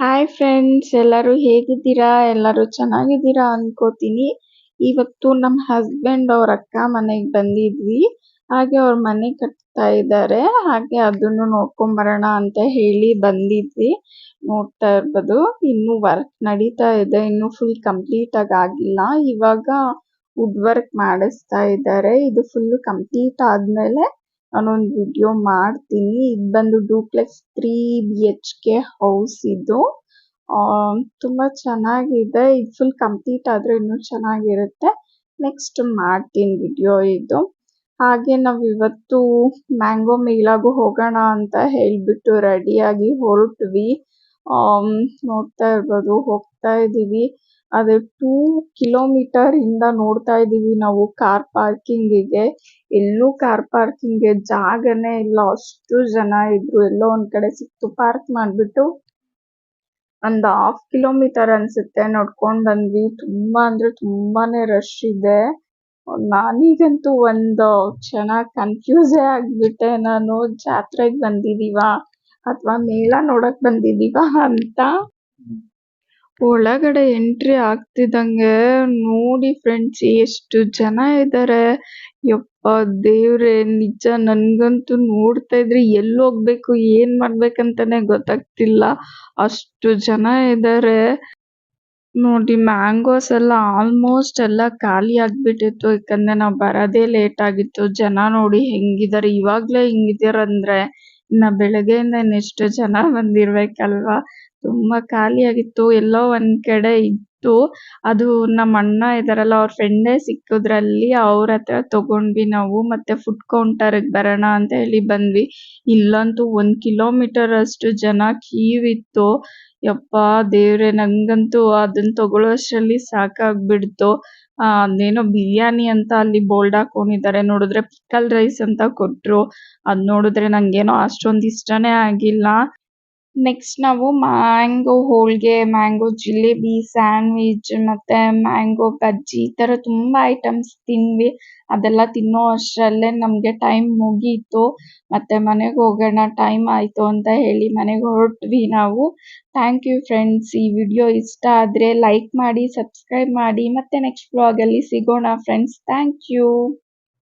Hi friends ಎಲ್ಲರೂ ಹೇಗಿದ್ದೀರಾ? ಎಲ್ಲರೂ ಚೆನ್ನಾಗಿದ್ದೀರಾ ಅನ್ಕೋತೀನಿ. ಇವತ್ತು ನಮ್ಮ ಹಸ್ಬೆಂಡ್ ಅವ್ರ ಅಕ್ಕ ಮನೆಗೆ ಬಂದಿದ್ವಿ. ಹಾಗೆ ಅವ್ರ ಮನೆ ಕಟ್ತಾ ಇದ್ದಾರೆ. ಹಾಗೆ ಅದನ್ನು ನೋಡ್ಕೊಂಡ್ ಬರೋಣ ಅಂತ ಹೇಳಿ ಬಂದಿದ್ವಿ. ನೋಡ್ತಾ ಇರ್ಬೋದು. ಇನ್ನು ವರ್ಕ್ ನಡೀತಾ ಇದೆ. ಇನ್ನು ಫುಲ್ ಕಂಪ್ಲೀಟ್ ಆಗಿ ಆಗಿಲ್ಲ. ಇವಾಗ ವುಡ್ ವರ್ಕ್ ಮಾಡಿಸ್ತಾ ಇದ್ದಾರೆ. ಇದು ಫುಲ್ ಕಂಪ್ಲೀಟ್ ಆದ್ಮೇಲೆ ನಾನೊಂದು ವಿಡಿಯೋ ಮಾಡ್ತೀನಿ. ಇದು ಬಂದು duplex three B H K house ಇದು. ತುಂಬಾ ಚೆನ್ನಾಗಿದೆ. ಇದು ಫುಲ್ ಕಂಪ್ಲೀಟ್ ಆದ್ರೆ ಇನ್ನೂ ಚೆನ್ನಾಗಿರುತ್ತೆ. ನೆಕ್ಸ್ಟ್ ಮಾಡ್ತೀನಿ ವಿಡಿಯೋ ಇದು. ಹಾಗೆ ನಾವು ಇವತ್ತು ಮ್ಯಾಂಗೋ ಮೇಲಾಗೂ ಹೋಗೋಣ ಅಂತ ಹೇಳ್ಬಿಟ್ಟು ರೆಡಿಯಾಗಿ ಹೊರಟ್ವಿ. ನೋಡ್ತಾ ಇರ್ಬೋದು, ಹೋಗ್ತಾ ಇದೀವಿ. ಅದೇ ಟೂ ಕಿಲೋಮೀಟರ್ ಇಂದ ನೋಡ್ತಾ ಇದೀವಿ ನಾವು ಕಾರ್ ಪಾರ್ಕಿಂಗಿಗೆ ಎಲ್ಲೂ ಕಾರ್ ಪಾರ್ಕಿಂಗ್ಗೆ ಜಾಗನೇ ಇಲ್ಲ. ಅಷ್ಟು ಜನ ಇದ್ರು. ಎಲ್ಲೋ ಒಂದ್ ಕಡೆ ಸಿಕ್ತು. ಪಾರ್ಕ್ ಮಾಡ್ಬಿಟ್ಟು ಒಂದ್ ಹಾಫ್ ಕಿಲೋಮೀಟರ್ ಅನ್ಸುತ್ತೆ. ನೋಡ್ಕೊಂಡ್ ಬಂದ್ವಿ. ತುಂಬಾ ಅಂದ್ರೆ ತುಂಬಾನೇ ರಶ್ ಇದೆ. ನಾನೀಗಂತೂ ಒಂದು ಕ್ಷಣ ಕನ್ಫ್ಯೂಸೇ ಆಗ್ಬಿಟ್ಟೆ. ನಾನು ಜಾತ್ರೆಗ್ ಬಂದಿದೀವಾ ಅಥವಾ ಮೇಳ ನೋಡಕ್ ಬಂದಿದೀವ ಅಂತ. ಒಳಗಡೆ ಎಂಟ್ರಿ ಆಗ್ತಿದ್ದಂಗೆ ನೋಡಿ ಫ್ರೆಂಡ್ಸ್ ಎಷ್ಟು ಜನ ಇದ್ದಾರೆ ಯಪ್ಪಾ ದೇವ್ರೆ, ನಿಜ ನನ್ಗಂತೂ ನೋಡ್ತಾ ಇದ್ರೆ ಎಲ್ಲಿ ಹೋಗ್ಬೇಕು ಏನ್ ಮಾಡ್ಬೇಕಂತಾನೆ ಗೊತ್ತಾಗ್ತಿಲ್ಲ. ಅಷ್ಟು ಜನ ಇದ್ದಾರೆ ನೋಡಿ ಮ್ಯಾಂಗೋಸ್ ಎಲ್ಲ ಆಲ್ಮೋಸ್ಟ್ ಎಲ್ಲ ಖಾಲಿ ಆಗ್ಬಿಟ್ಟಿತ್ತು. ಯಾಕಂದ್ರೆ ನಾವು ಬರೋದೇ ಲೇಟ್ ಆಗಿತ್ತು. ಜನ ನೋಡಿ ಹೆಂಗಿದ್ದಾರೆ ಇವಾಗ್ಲೇ ಹಿಂಗಿದಾರಂದ್ರೆ ಇನ್ನ ಬೆಳಗ್ಗೆಯಿಂದ ಇನ್ನೆಷ್ಟು ಜನ ಬಂದಿರ್ಬೇಕಲ್ವಾ? ತುಂಬಾ ಖಾಲಿಯಾಗಿತ್ತು. ಎಲ್ಲೋ ಒಂದ್ ಕಡೆ ಇತ್ತು. ಅದು ನಮ್ಮ ಅಣ್ಣ ಇದಾರಲ್ಲ, ಅವ್ರ ಫ್ರೆಂಡೇ ಸಿಕ್ಕಿದ್ರಲ್ಲಿ ಅವ್ರ ಹತ್ರ ತಗೊಂಡ್ವಿ ನಾವು. ಮತ್ತೆ ಫುಡ್ ಕೌಂಟರ್ಗೆ ಬರೋಣ ಅಂತ ಹೇಳಿ ಬಂದ್ವಿ. ಇಲ್ಲಂತೂ ಒಂದ್ ಕಿಲೋಮೀಟರ್ ಅಷ್ಟು ಜನ ಕ್ಯೂ ಇತ್ತು ಯಪ್ಪಾ ದೇವ್ರೆ, ನಂಗಂತೂ ಅದನ್ನ ತಗೊಳ್ಳೋಷ್ಟ್ರಲ್ಲಿ ಸಾಕಾಗ್ಬಿಡ್ತು. ಅದೇನೋ ಬಿರಿಯಾನಿ ಅಂತ ಅಲ್ಲಿ ಬೋಲ್ಡ್ ಹಾಕೊಂಡಿದ್ದಾರೆ ನೋಡಿದ್ರೆ ಪಿಕಲ್ ರೈಸ್ ಅಂತ ಕೊಟ್ರು. ಅದ್ ನೋಡಿದ್ರೆ ನಂಗೇನೋ ಅಷ್ಟೊಂದ್ ಇಷ್ಟನೇ ಆಗಿಲ್ಲ. ನೆಕ್ಸ್ಟ್ ನಾವು mango holige mango jalebi sandwich ಮತ್ತೆ ಮ್ಯಾಂಗೋ ಬಜ್ಜಿ ಈ ತರ ತುಂಬಾ ಐಟಮ್ಸ್ ತಿಂದ್ವಿ. ಅದೆಲ್ಲ ತಿನ್ನೋ ಅಷ್ಟರಲ್ಲೇ ನಮಗೆ ಟೈಮ್ ಮುಗೀತು. ಮತ್ತೆ ಮನೆಗೆ ಹೋಗೋಣ ಟೈಮ್ ಆಯ್ತು ಅಂತ ಹೇಳಿ ಮನೆಗೆ ಹೊರಟ್ವಿ ನಾವು. ಥ್ಯಾಂಕ್ ಯು ಫ್ರೆಂಡ್ಸ್ ಈ ವಿಡಿಯೋ ಇಷ್ಟ ಆದ್ರೆ ಲೈಕ್ ಮಾಡಿ ಸಬ್ಸ್ಕ್ರೈಬ್ ಮಾಡಿ ಮತ್ತೆ ನೆಕ್ಸ್ಟ್ ವ್ಲಾಗಲ್ಲಿ ಸಿಗೋಣ ಫ್ರೆಂಡ್ಸ್ ಥ್ಯಾಂಕ್ ಯು